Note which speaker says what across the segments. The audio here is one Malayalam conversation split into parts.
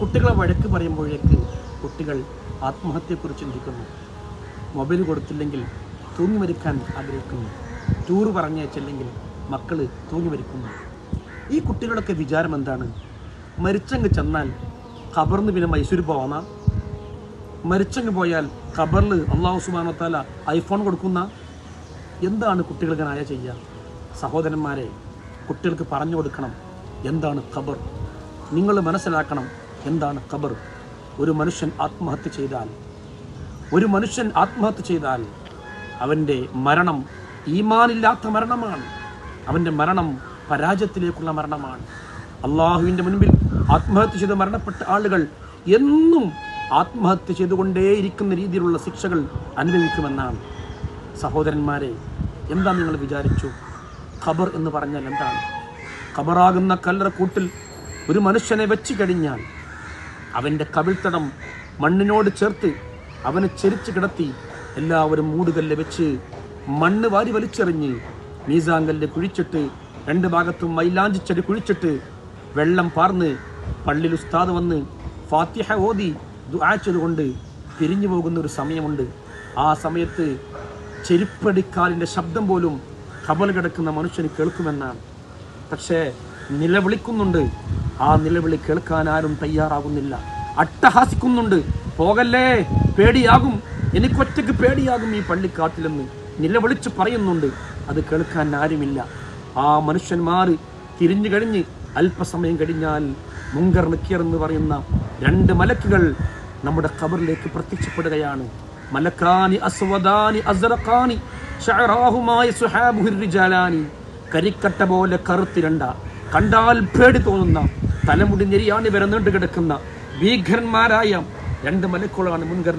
Speaker 1: കുട്ടികളെ വഴക്ക് പറയുമ്പോഴേക്ക് കുട്ടികൾ ആത്മഹത്യയെക്കുറിച്ച് ചിന്തിക്കുന്നു. മൊബൈൽ കൊടുത്തില്ലെങ്കിൽ തൂങ്ങി മരിക്കാൻ ആഗ്രഹിക്കുന്നു. ടൂർ പറഞ്ഞയച്ചില്ലെങ്കിൽ മക്കൾ തൂങ്ങി മരിക്കുന്നു. ഈ കുട്ടികളൊക്കെ വിചാരം എന്താണ്? മരിച്ചങ്ങ് ചെന്നാൽ ഖബറിന് പിന്നെ മൈസൂർ പോവാന്ന? മരിച്ചങ്ങ് പോയാൽ ഖബറിൽ അള്ളാഹു സുബാനത്താല ഐഫോൺ കൊടുക്കുന്ന? എന്താണ് കുട്ടികൾക്ക് നായ ചെയ്യുക സഹോദരന്മാരെ കുട്ടികൾക്ക് പറഞ്ഞു കൊടുക്കണം. എന്താണ് ഖബർ? നിങ്ങൾ മനസ്സിലാക്കണം. എന്താണ് ഖബർ? ഒരു മനുഷ്യൻ ആത്മഹത്യ ചെയ്താൽ ഒരു മനുഷ്യൻ ആത്മഹത്യ ചെയ്താൽ അവന്റെ മരണം ഈമാനില്ലാത്ത മരണമാണ്. അവന്റെ മരണം പരാജയത്തിലേക്കുള്ള മരണമാണ്. അള്ളാഹുവിന്റെ മുൻപിൽ ആത്മഹത്യ ചെയ്ത് മരണപ്പെട്ട ആളുകൾ എന്നും ആത്മഹത്യ ചെയ്തുകൊണ്ടേയിരിക്കുന്ന രീതിയിലുള്ള ശിക്ഷകൾ അനുഭവിക്കുമെന്നാണ്. സഹോദരന്മാരെ എന്താ നിങ്ങൾ വിചാരിച്ചു? ഖബർ എന്ന് പറഞ്ഞാൽ എന്താണ്? ഖബറാകുന്ന കല്ലറക്കൂട്ടിൽ ഒരു മനുഷ്യനെ വെച്ച് കഴിഞ്ഞാൽ അവന്റെ കവിൾത്തടം മണ്ണിനോട് ചേർത്ത് അവനെ ചെരിച്ച് കിടത്തി എല്ലാവരും മൂടുകല്ല് വെച്ച് മണ്ണ് വാരി വലിച്ചെറിഞ്ഞ് മീസാങ്കല്ല് കുഴിച്ചിട്ട് രണ്ട് ഭാഗത്തും മൈലാഞ്ചിച്ചടി കുഴിച്ചിട്ട് വെള്ളം പാർന്ന് പള്ളിയിൽ ഉസ്താദ് വന്ന് ഫാത്തിഹ ഓതി ദുആ ചെയ്തുകൊണ്ട് പിരിഞ്ഞു പോകുന്ന ഒരു സമയമുണ്ട്. ആ സമയത്ത് ചെരുപ്പടിക്കാലിന്റെ ശബ്ദം പോലും കബൽ കിടക്കുന്ന മനുഷ്യന് കേൾക്കുമെന്നാണ്. പക്ഷേ നിലവിളിക്കുന്നുണ്ട്. ആ നിലവിളി കേൾക്കാൻ ആരും തയ്യാറാകുന്നില്ല അട്ടഹാസിക്കുന്നുണ്ട്. പോകല്ലേ? പേടിയാകും. എനിക്കൊറ്റയ്ക്ക് പേടിയാകും ഈ പള്ളിക്കാട്ടിലെന്ന് നിലവിളിച്ച് പറയുന്നുണ്ട്. അത് കേൾക്കാൻ ആരുമില്ല. ആ മനുഷ്യന്മാർ തിരിഞ്ഞു കഴിഞ്ഞ് അല്പസമയം കഴിഞ്ഞാൽ മുങ്കർ നക്കീർ എന്ന് പറയുന്ന രണ്ട് മലക്കുകൾ നമ്മുടെ ഖബറിലേക്ക് പ്രത്യക്ഷപ്പെടുകയാണ്. മലക്കാനി അസ്വദാനി അസ്റഖാനി ഷഹറാഹുമായ സുഹാബുഹിർ റിജാലാനി കരിക്കട്ട പോലെ കറുത്തിരണ്ട. കണ്ടാൽ പേടി തോന്നുന്ന. തലമുടി ഞെരിയാണി വരെ നീണ്ടു കിടക്കുന്ന ഭീകരന്മാരായ രണ്ട് മലക്കുകളാണ് മുൻകർ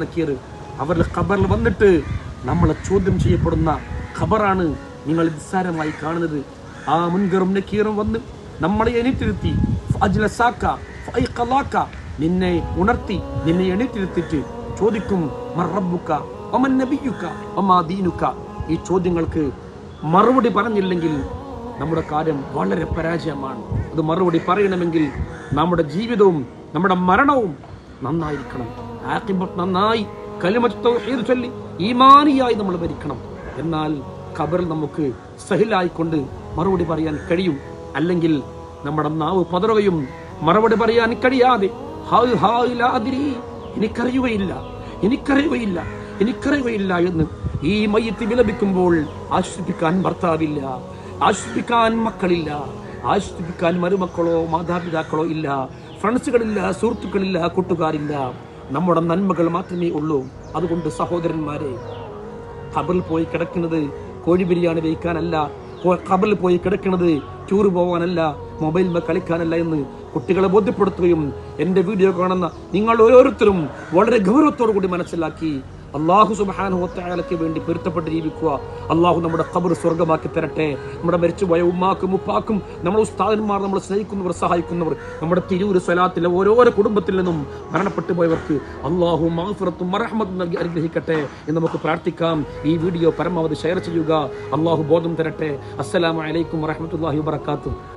Speaker 1: അവരുടെ ഖബറിൽ വന്നിട്ട് നമ്മളെ ചോദ്യം ചെയ്യപ്പെടുന്ന ഖബറാണ് നിങ്ങൾ നിസ്സാരമായി കാണുന്നത്. ആ മുൻകറും നക്കീറും വന്ന് നമ്മളെ എണീറ്റിരുത്തി നിന്നെ ഉണർത്തി നിന്നെ എണീറ്റിരുത്തിട്ട് ചോദിക്കും ഈ ചോദ്യങ്ങൾക്ക് മറുപടി പറഞ്ഞില്ലെങ്കിൽ നമ്മുടെ കാര്യം വളരെ പരാജയമാണ്. അത് മറുപടി പറയണമെങ്കിൽ നമ്മുടെ ജീവിതവും നമ്മുടെ മരണവും നന്നായിരിക്കണം. നന്നായി. കലിമത്ത് ചൊല്ലി ഈമാനിയായി നമ്മൾ ഭരിക്കണം. എന്നാൽ ഖബറിൽ നമുക്ക് സഹിലായിക്കൊണ്ട് മറുപടി പറയാൻ കഴിയും. അല്ലെങ്കിൽ നമ്മുടെ നാവ് പതറുകയും മറുപടി പറയാൻ കഴിയാതെ എനിക്കറിയുകയില്ല എനിക്കറിയുകയില്ല എനിക്കറിയുകയില്ല എന്ന് ഈ മയ്യത്ത് വിലപിക്കുമ്പോൾ ആശ്വസിപ്പിക്കാൻ ഭർത്താവില്ല ആശ്വസിപ്പിക്കാൻ മക്കളില്ല ആശ്വസിപ്പിക്കാൻ മരുമക്കളോ മാതാപിതാക്കളോ ഇല്ല. ഫ്രണ്ട്സുകളില്ല സുഹൃത്തുക്കളില്ല കൂട്ടുകാരില്ല. നമ്മുടെ നന്മകൾ മാത്രമേ ഉള്ളൂ. അതുകൊണ്ട് സഹോദരന്മാരെ കബറിൽ പോയി കിടക്കുന്നത് കോഴി ബിരിയാണി വയ്ക്കാനല്ല കബറിൽ പോയി കിടക്കുന്നത് ടൂർ പോകാനല്ല മൊബൈൽ കളിക്കാനല്ല എന്ന് കുട്ടികളെ ബോധ്യപ്പെടുത്തുകയും എന്റെ വീഡിയോ കാണുന്ന നിങ്ങൾ ഓരോരുത്തരും വളരെ ഗൗരവത്തോടു കൂടി മനസ്സിലാക്കി അള്ളാഹു സുബാനുഹത്തയാലയ്ക്ക് വേണ്ടി പൊരുത്തപ്പെട്ട് ജീവിക്കുക അള്ളാഹു നമ്മുടെ ഖബർ സ്വർഗമാക്കി തരട്ടെ. നമ്മുടെ മരിച്ചുപോയ ഉമ്മാക്കും ഉപ്പാക്കും നമ്മുടെ ഉസ്താദന്മാർ നമ്മളെ സ്നേഹിക്കുന്നവർ സഹായിക്കുന്നവർ നമ്മുടെ തിരൂര് സ്വലാത്തിലെ ഓരോരോ കുടുംബത്തിൽ നിന്നും മരണപ്പെട്ടു പോയവർക്ക് അള്ളാഹു മാഫിറത്തും മറഹമത്തും നൽകി അനുഗ്രഹിക്കട്ടെ എന്ന് നമുക്ക് പ്രാർത്ഥിക്കാം. ഈ വീഡിയോ പരമാവധി ഷെയർ ചെയ്യുക. അള്ളാഹു ബോധം തരട്ടെ. അസ്സലാമു അലൈക്കും വറഹമത്തല്ലാഹി വബർക്കാത്തു